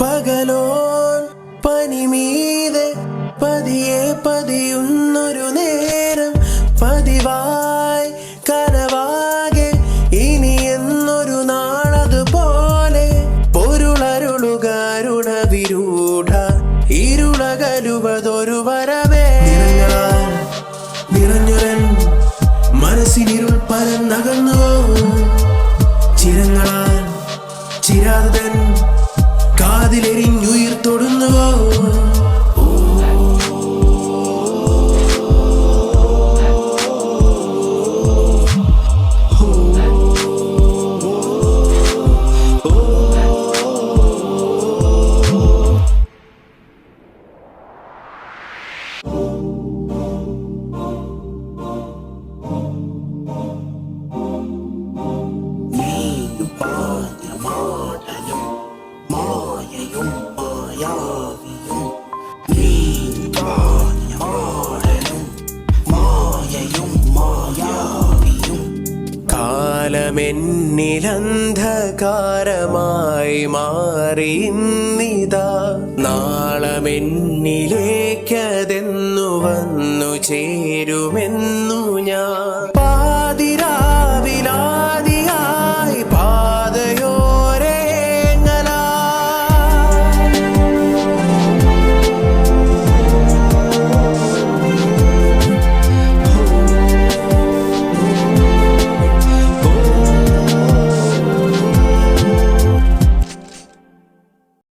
പകലോൻ പനിമീതെ പതിയെ പതിയുന്നൊരു നേരം പതിവായി കനവാകെ ഇനി എന്നൊരു നാളതുപോലെ പൊരുളരുളുകാരുണ വിരൂഢ ഇരുളകലുവതൊരു വരവേ. നിറഞ്ഞുരൻ മനസ്സിനിരുൾ പരന്നകന്നുവോ? ചിരങ്ങളാൽ ചിരാതൻ കാതിലെരിഞ്ഞുയിർ കാലമെന്നിലന്ധകാരമായി മാറി നാളമെന്നിലേക്കതെന്നു വന്നു ചേരുമെന്ന്